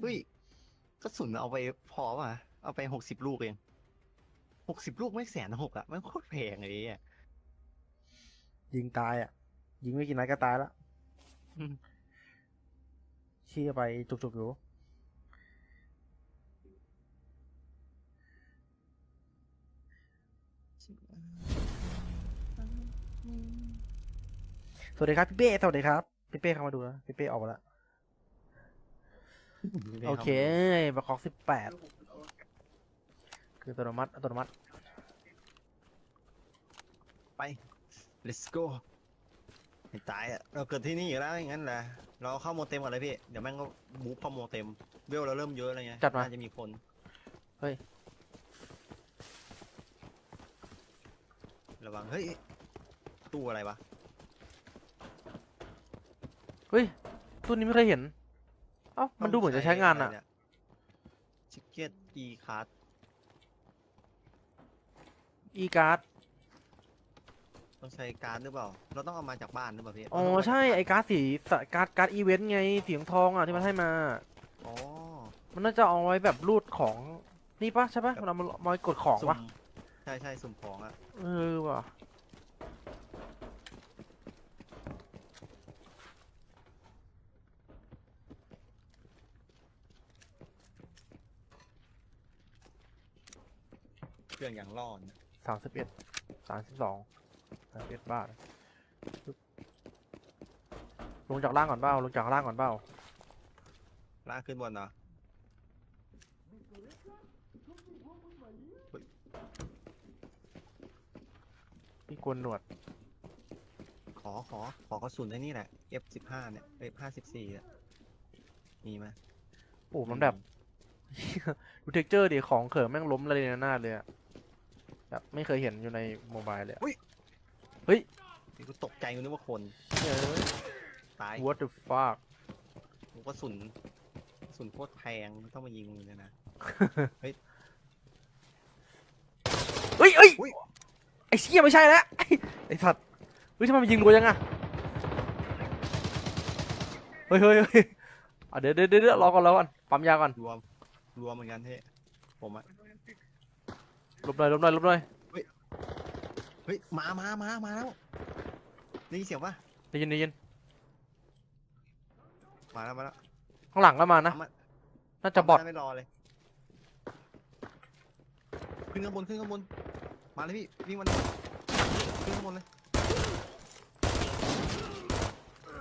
เฮ้ยกระสุนเอาไปพอป่ะ เอาไปหกสิบลูกเองหกสิบลูกไม่แสนหกอะมันโคตรแพงเลยอะยิงตายอะ ยิงไม่กี่นัดก็ตายแล้วอืมชี้ไปจุกๆอยู่สวัสดีครับพี่เป้สวัสดีครับ พี่เป้เข้ามาดูนะพี่เป้ออกมาแล้วโอเคบาคอกสิบแปดคืออัตโนมัติอัตโนมัติไป let's go ให้ตายอะเราเกิดที่นี่อยู่แล้วอย่างนั้นแหละเราเข้าโมเต็มก่อนเลยพี่เดี๋ยวแม่งก็บู๊เข้าโมเต็มเวลเราเริ่มเยอะอะไรเงี้ยจัดมา น่าจะมีคนเฮ้ยระวังเฮ้ยตู้อะไรวะ เฮ้ยตัวนี้ไม่เคยเห็น เอ้ามันดูเหมือนจะใช้งานอะชิคเก็ตอีคาร์ดอีการ์ดต้องใช้การ์ดหรือเปล่า เราต้องเอามาจากบ้านหรือเปล่าพี่อ๋อเราต้องใช่ไอ้การ์ดสีสการ์ดการ์ดอีเวนต์ไงสีทองๆอะที่มันให้มาอ๋อมันน่าจะเอาไว้แบบรูดของนี่ปะใช่ปะเรามามาไว้กดของสุ่ปะมใช่ใช่สุ่มของอะเออว่ะ รื่องอย่างร่อนสามสิบเอ็ดสามสิบสองสามสิบเอ็ดบาทปึ๊บลงจากล่างก่อนเปล่าลงจากล่างก่อนเปล่าลากขึ้นบนเหรอพี่กวนหนวดขอขอขอกระสุนไอ้นี่แหละ F15 เนี่ย F54 อะมีไหมโอ้มันแบบ ดูเท็กเจอร์ดิของเขิมแม่งล้มระเนระนาดเลยอะ แบบไม่เคยเห็นอยู่ในโมบายเลยอะนี่กูตกใจกูนึกว่าคนเฮ้ยตาย what the fuck กูกระสุนกระสุนโคตรแพงต้องมายิงมึงเนี่ยนะ เฮ้ยเฮ้ยอุ๊ย ไอ้เชี่ยไม่ใช่แล้วไอ้ไอ้สัตว์เฮ้ยทำไมมันยิงรัวยังอะเฮ้ยเฮ้ยเฮ้ยอะเดี๋ยวเดี๋ยวเดี๋ยวรอก่อนรอก่อนปั๊มยาก่อนรวมรวมเหมือนกันเท่ผมอะ หลบหน่อยหลบหน่อยหลบหน่อยเฮ้ยมามามามาแล้วได้ยินเสียงปะได้ยินได้ยินมาแล้วมาแล้วข้างหลังก็มานะเอามาน่าจะบอทไม่รอเลย ขึ้นข้างบนขึ้นข้างบน มาเลยพี่วิ่งมันขึ้นข้างบนเลย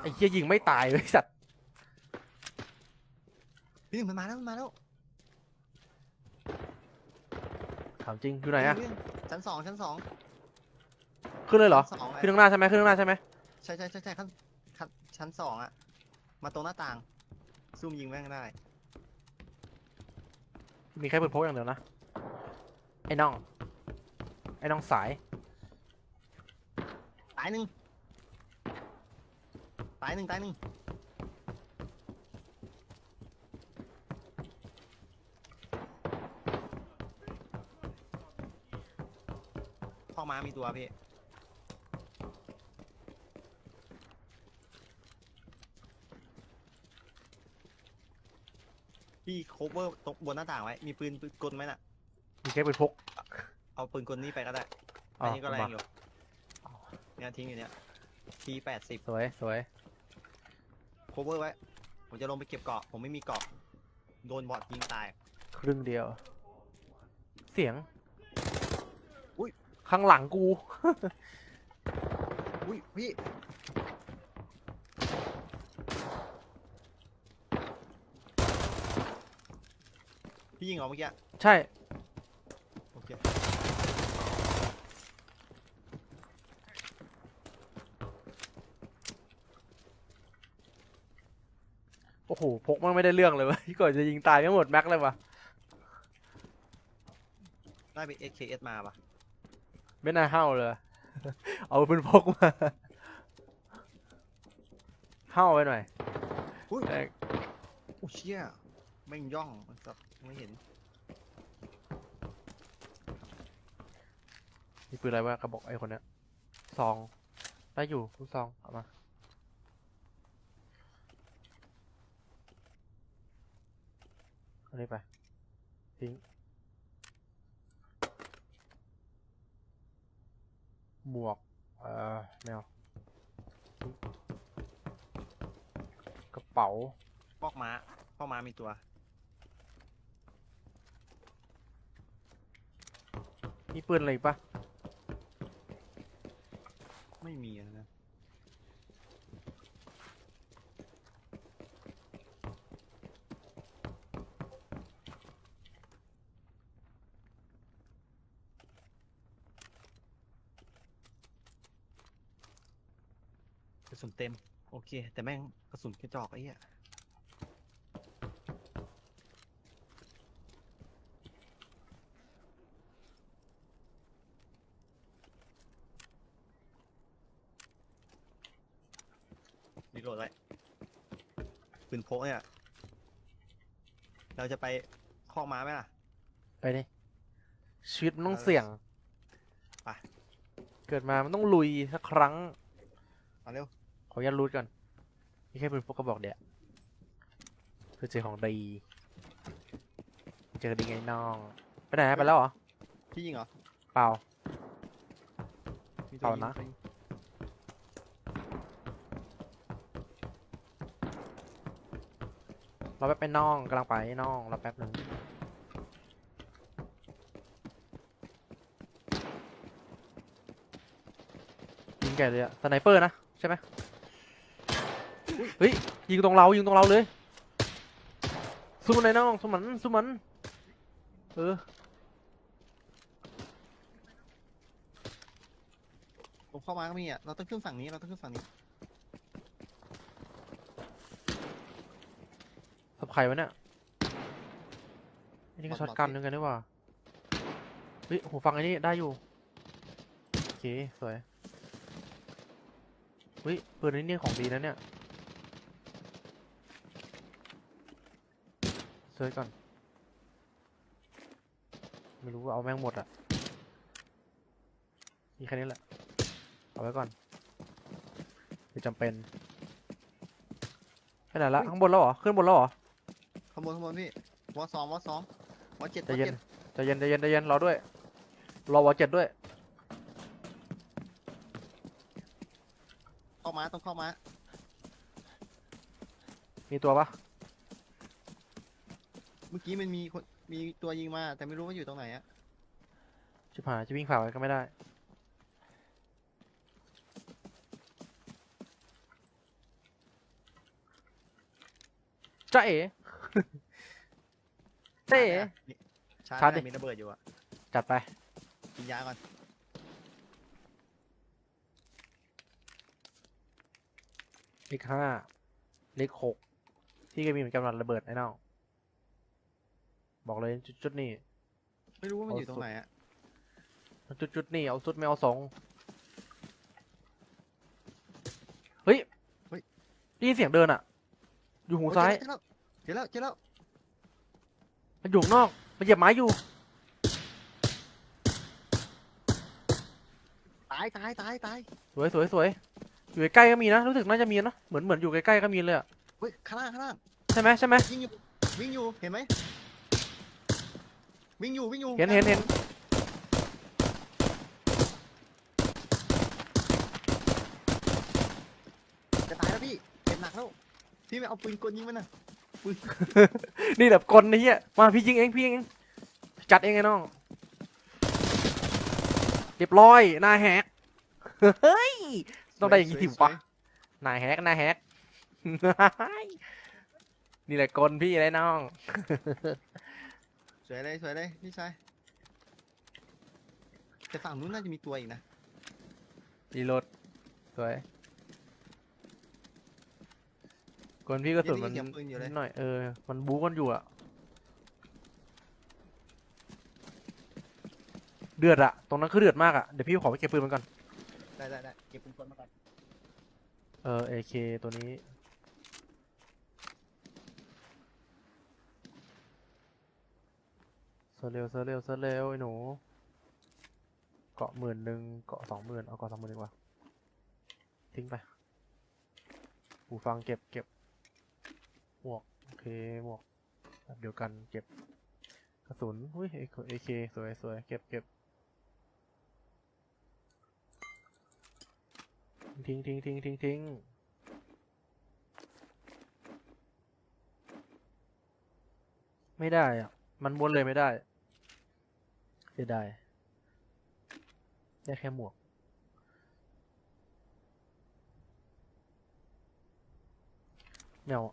ไอ้เหี้ยยิงไม่ตายเลยไอ้สัตว์พี่หนึ่งมันมาแล้วมันมาแล้ว ถามจริงอยู่ไหนอะวิ่งๆชั้นสองชั้นสองขึ้นเลยเหรอ ชั้นสองขึ้นข้างหน้าใช่ไหมขึ้นข้างหน้าใช่ไหมใช่ใช่ใช่ใช่ขั้นขั้นชั้นสองอะมาตรงหน้าต่างซูมยิงแม่งได้ มีแค่ปืนพกอย่างเดียวนะ ไอ้น้อง ไอ้น้องสาย ตายหนึ่งตายหนึ่งตายหนึ่ง พ่อม้ามีตัวพี่ พี่โคเวอร์ตรงบนหน้าต่างไว้ มีปืนปืนกลไหมน่ะ มีแค่ปืนพก เอาปืนกลนี้ไปก็ได้อ๋อัอนนี้ก็แรมางอยู่ เนี่ยทิ้งอยู่เนี่ยทีแปดสิบสวยสวยโคเวอร์ไว้ ผมจะลงไปเก็บเกาะ ผมไม่มีเกาะ โดนบอดยิงตาย ครึ่งเดียว เสียงอุ๊ย ข้างหลังกูอุ้ยพี่พี่ยิงเหรอเมื่อกี้ ใช่ โอเค โอ้โห พกมันไม่ได้เรื่องเลยวะที่ก่อนจะยิงตายไม่หมดแม็กเลยวะได้ไป SKS มาปะ ไม่น่าเห้าเลย เอาเป็นพกมาห้าไปหน่อยอุ้ยโอ้เชี่ยแม่งย่องไม่เห็นนี่ปืนอะไรวะกระบอกไอ้คนเนี้ยซองได้อยู่ลูกซองเอามาอันนี้ไปทิ้ง หมวก เอ่อไม่เอาทิ้งกระเป๋า ปอกม้าปอกม้ามีตัว มีปืนอะไรอีกปะไม่มีอะนะกระสุนเต็ม โอ เค แต่แม่งกระสุนกระจอกไอ้เหี้ยรีโหลดไว้ปืนพกเนี่ย เราจะไปคอกม้าไหมล่ะ ไปดิชีวิตมันต้องเอาเลยเสี่ยงไป เกิดมามันต้องลุยสักครั้ง เอาเร็ว ขออนุญาตรูดก่อนนี่ แค่เป็นพวกกระบอกเดียวเพื่อเจอของดี เจอดีไงน้องไปไหนอะไปแล้วเหรอ พี่ยิงเหรอเปล่า มีตัวเอายิงนะ ตัวยิงเราแป๊บไปน้องกำลังไปน้องเราแป๊บหนึ่งยิงแกเลยอะสไนเปอร์นะใช่ไหม เฮ้ยยิงตรงเรายิงตรงเราเลยสู้มันเลยน้องสู้มันสู้มันเออผมเข้ามาก็มีอะเราต้องขึ้นฝั่งนี้เราต้องขึ้นฝั่งนี้สับไข่วะเนี่ยอันนี้ก็บอทช็อตบอทกันพี่นึงกันนี่หว่าเฮ้ยหูฟังอันนี้ได้อยู่โอเคสวยเฮ้ยปืนอันนี้เนี่ยของดีนะเนี่ย ซิร์ชก่อน ไม่รู้ว่าเอาแม่งหมดอะ มีแค่นี้แหละ เอาไว้ก่อนไม่จำเป็นไปไหนละข้างบนแล้วเหรอ ขึ้นบนแล้วเหรอข้างบนข้างบนพี่วอสองวอสองวอเจ็ดใจวอเย็น เจ็ดใจเย็นใจเย็นใจเย็นรอด้วย รอวอเจ็ดด้วย เข้ามาต้องเข้ามา มีตัวปะ เมื่อกี้มันมีคนมีตัวยิงมา แต่ไม่รู้ว่าอยู่ตรงไหนอะชิบหายจะวิ่งฝ่าไปก็ไม่ได้จ้าเอ๋จ้าเอ๋ชาร์จชาร์จดิดิมีระเบิดอยู่อะจัดไป กินยาก่อน เลขห้าเลขหกที่ก็มีเหมือนกันวันระเบิดไอ้น้อง บอกเลยจุดจุดๆนี่ไม่รู้ว่ามันเอาอยู่ตรงสุดไหนอะจุดจุดๆนี่เอาสุดไม่เอาสองเฮ้ยเฮ้ยได้ยินเสียงเดินอะอยู่หูโอ้ซ้ายเจอแล้วเจอแล้วเจอแล้วมันอยู่ข้างนอกมันเหยียบไม้อยู่ตายตายตายตายสวยสวยสวยอยู่ใกล้ๆก็มีนะรู้สึกน่าจะมีนะเหมือนเหมือนอยู่ใกล้ๆก็มีเลยอะเฮ้ยข้างล่างข้างล่างใช่ไหมใช่ไหมวิ่งอยู่วิ่งอยู่เห็นไหม วิ่งอยู่วิ่งอยู่เห็นเห็นเห็นจะตายแล้วพี่เจ็บหนักแล้วพี่ไม่เอาปืนกลยิงมันนะปืนนี่แบบกลนะเฮียมาพี่ยิงเองพี่ยิงเองจัดเองไงน้องเรียบร้อยหน้าแฮกเฮ้ยต้องได้อย่างนี้สิวะหน้าแฮกหน้าแฮกนี่แหละกลพี่อะไรน้อง สวยเลยสวยเลยพี่ชายแต่ฝั่งนู้นน่าจะมีตัวอีกนะรีโหลดสวยกลพี่ก็สุนมันยังได้ยินเสียงปืนอยู่เลยนิดหน่อยเออ มันบู๊กันอยู่อะเดือดอะตรงนั้นคือเดือดมากอะเดี๋ยวพี่ขอไปเก็บปืนมันก่อน ได้ได้ได้เก็บปืนกลมาก่อนเออเอเคตัวนี้ เซอร์เร็วเซอร์เร็วเซอร์เร็วไอ้หนู เกาะหมื่นหนึ่งเกาะสองหมื่นเอาเกาะสองหมื่นดีกว่า ทิ้งไปหูฟังเก็บเก็บหมวกโอเคหมวกแบบเดียวกันเก็บกระสุนอุ้ยเอเคสวยสวยเก็บเก็บทิ้งทิ้งทิ้งทิ้งทิ้งไม่ได้อะ มันวนเลยไม่ได้ สียดายได้แค่หมวกไม่เอา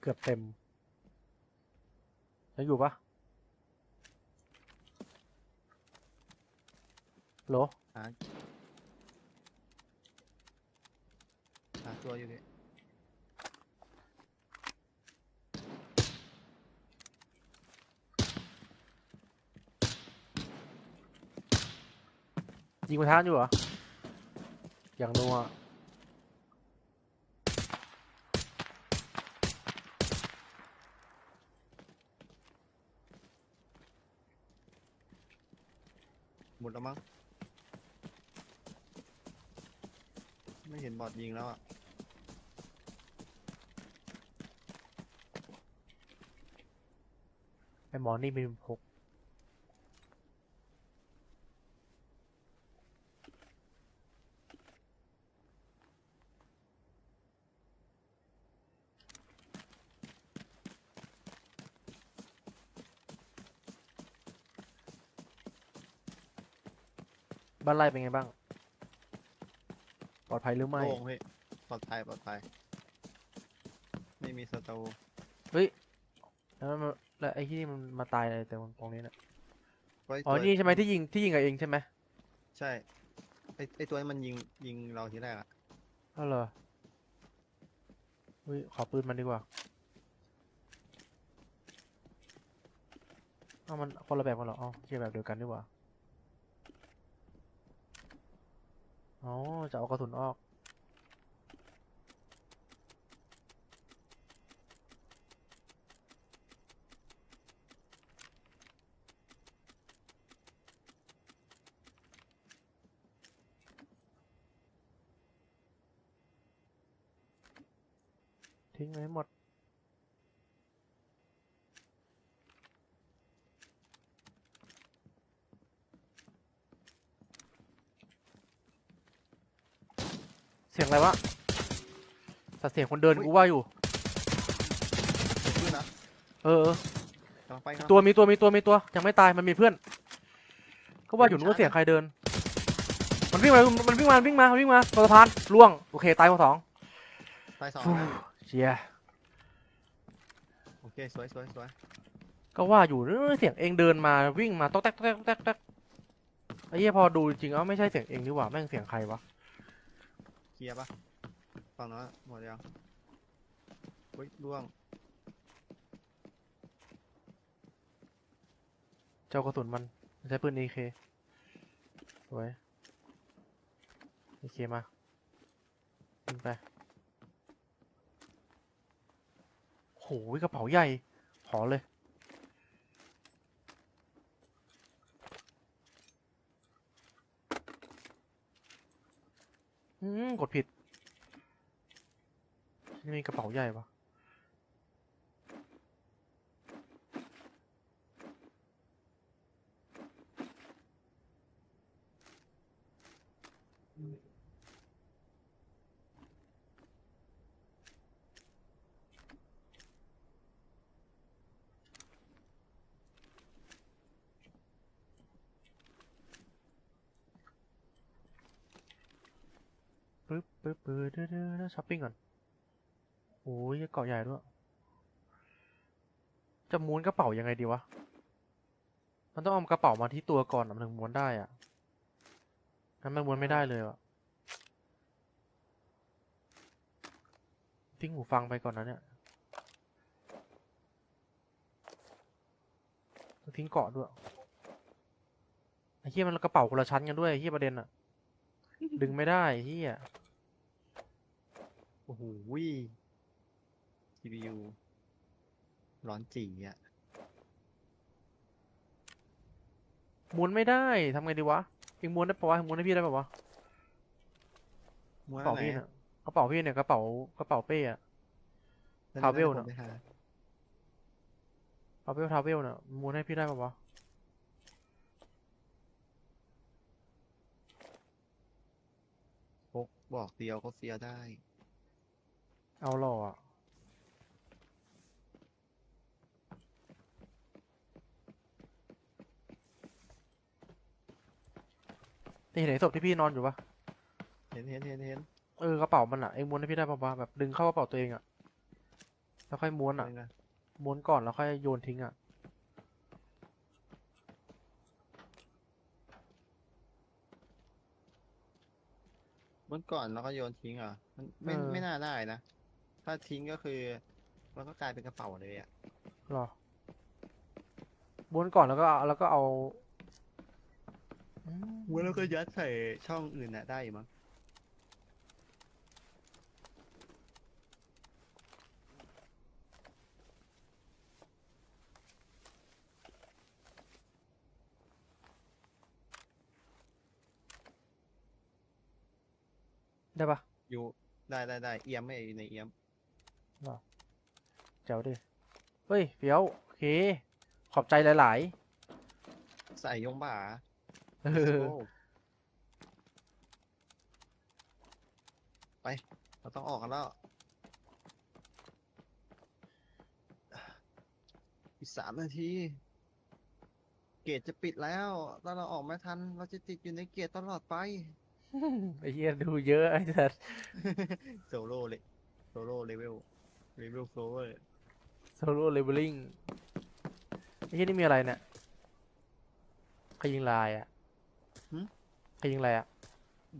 เกือบเต็มยังอยู่ปะโหล หาหา ตัวอยู่พี่ยิงประทานอยู่เหรอ อย่างนัวหมดแล้วมั้ง ไม่เห็นบอดยิงแล้วอะ ไอ หมอนี่มีพกบ้านไร่เป็นไงบ้าง ปลอดภัยหรือไม่ โล่งพี่ปลอดภัยปลอดภัย ไม่มีศัตรูแล้วมัน แล้วไอ้ที่นี่มันมาตายอะไรแต่ตรงนี้นะไว้อ๋อตัวนี่ใช่ไหมที่ยิงที่ยิงกับเองใช่ไหมใช่ไอไอตัวนี้มันยิงยิงเราทีแรกอะอ๋อเหรอเฮ้ยขอปืนมันดีกว่าเอามันคนละแบบกันเหรออ๋อเกี่แบบเดียวกันดีกว่าอ๋อจะเอากระสุนออก ทิ้งไว้ให้หมด เสียงอะไรวะแต่เสียงคนเดินกูว่าอยู่ขึ้นนะเออเออกำลังไปครับตัวมีตัวมีตัวมีตัวยังไม่ตายมันมีเพื่อนก็ว่าอยู่นึกว่าเสียงใครเดิน มันวิ่งมามันวิ่งมามันวิ่งมามันวิ่งมาบนสะพานล่วงโอเคตายหมดสองตายสองฟูนะ เชียโอเคสวยสวยสวยก็ว่าอยู่เออเสียงเองเดินมาวิ่งมาต๊อกแต๊กต๊อกแต๊กต๊อกแต๊กต๊อกไอ้เหี้ยพอดูจริงๆเอ้าไม่ใช่เสียงเองนี่หว่าแม่งเสียงใครวะเคลียร์ปะฝั่งนั้นหมดยังเฮ้ยล่วงเจ้ากระสุนมันมันใช้ปืน AK สวย AK มายิงไป โหกระเป๋าใหญ่ ขอเลย อืม กดผิด นี่มีกระเป๋าใหญ่ปะปึ๊บปึ๊บปึ๊บเดี๋ยวเดี๋ยวเดี๋ยว ช้อปปิ้งก่อนโอ้ยเกาะใหญ่ด้วย จะม้วนกระเป๋ายังไงดีวะ มันต้องเอากระเป๋ามาที่ตัวก่อนมันถึงม้วนได้อะงั้นมันม้วนไม่ได้เลยอะทิ้งหูฟังไปก่อนนะเนี่ย ทิ้งเกาะด้วยไอ้เหี้ยมันกระเป๋าคนละชั้นกันด้วยไอ้เหี้ยประเด็นอะดึงไม่ได้ไอ้เหี้ย โอ้โหวิ CPU ร้อนจีอะม้วนไม่ได้ทำไงดีวะเองม้วนได้ปะวะม้วนให้พี่ได้ปะวะม้วกนระเป๋าไหนพี่อะเนี่ยกระเป๋าพี่เนี่ยกระเป๋ากระเป๋าเป้อะนั่นทาวเวลนั่นน่ะ ผมไปหาทาวเวลทาวเวลเนี่ยม้วนให้พี่ได้ปะวะพกบอกเดียวก็เฟียได้ เอาหล่ออะนี่เห็นไอ้ศพที่พี่นอนอยู่ปะเห็นเห็นเห็นเห็นเออกระเป๋ามันอะเองม้วนให้พี่ได้ปะวะแบบดึงเข้ากระเป๋าตัวเองอะแล้วค่อยม้วนอะเลยนะม้วนก่อนแล้วค่อยโยนทิ้งอะเมื่อก่อนเราก็โยนทิ้งเหรอะมันไม่ไม่น่าได้นะ ถ้าทิ้งก็คือ มันก็กลายเป็นกระเป๋าเลยอะหรอม้วนก่อนแล้วก็แล้วก็เอาอืมม้วนแล้วก็ยัดใส่ช่องอื่นน่ะได้อยู่มั้งได้ปะอยู่ได้ได้ได้เอียมไม่อยู่ในเอียม เจ๋วดิ เฮ้ยเฟี้ยวโอเค ขอบใจหลาย ใส่ยงบ่าๆ เออโอ้ไป เราต้องออกกันแล้วอีกสามนาที เกตจะปิดแล้วถ้าเราออกไม่ทัน เราจะติดอยู่ในเกตตลอดไป ไอ้เหี้ยดูเยอะไอ้สัส โซโล่เลยโซโล่เลเวล เลเวลโฟเวอร์ โซโล่เลเวลลิ่งไอ้เหี้ยนี่มีอะไรเนี่ยใครยิงลายอะใครยิงลายอะ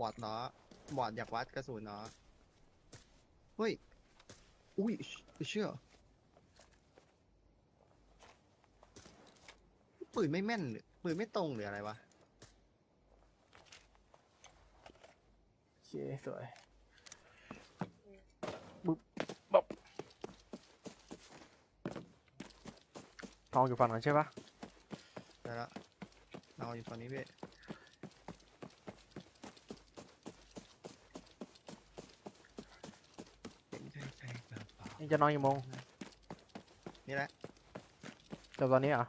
บอดเนาะบอดอยากวัดกระสุนเนาะเฮ้ย อุ้ยเชื่อ ปืนไม่แม่นหรือปืนไม่ตรงหรืออะไรวะ โอเคสวยบึ๊บบ๊บ ทองอยู่ฝั่งนั้นใช่ปะได้แล้วเราอยู่ฝั่งนี้พี่เป็นใจใจกระเป๋านี่จะนอนกี่โมงนี่แหละเดี๋ยวตอนนี้เหรอะ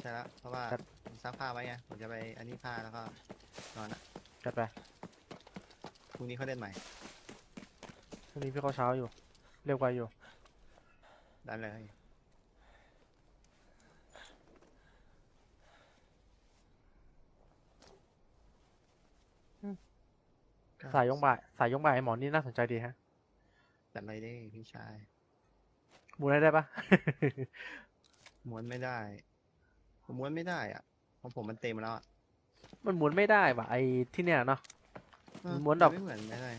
ใช่แล้วเพราะว่าครับผมซักผ้าไว้ไงผมจะไปอันนี้ผ้าแล้วก็นอนอะจัดไปพรุ่งนี้เขาเล่นใหม่พรุ่งนี้พี่เข้าเช้าอยู่ เรียกไวอยู่ได้เลย สายยงบ่ายสายยงบ่ายไอ้หมอนี่น่าสนใจดีฮะจัดอะไรได้พี่ชายมูได้ได้ปะ ม้วนไม่ได้ ผมม้วนไม่ได้อะของผมมันเต็มแล้วอะมันหมุนไม่ได้ว่ะไอ้ที่เนี่ยเนาะเออม้วนดอก ไม่เหมือนไม่ได้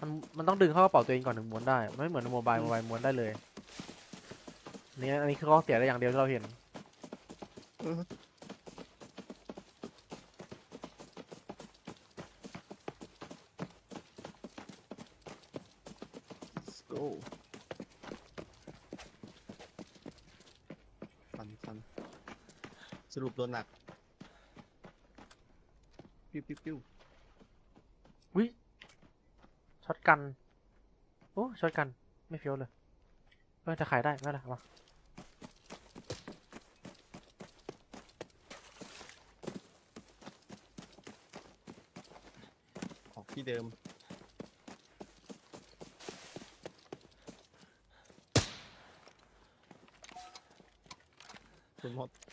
มันมันต้องดึงเข้ากระเป๋าตัวเองก่อนถึงม้วนได้มันไม่เหมือนในโมบายอืมโมบายม้วนได้เลยอันนี่อันนี้คือข้อเสียได้อย่างเดียวที่เราเห็น เออ Let's go ฟันฟันสรุปโดนหนัก ปิ้วปิ้วปิ้ววิช็อตกัน โอ้ช็อตกัน ไม่เฟี้ยวเลยเออจะขายได้ไม่ได้มาออกที่เดิม คุณหมด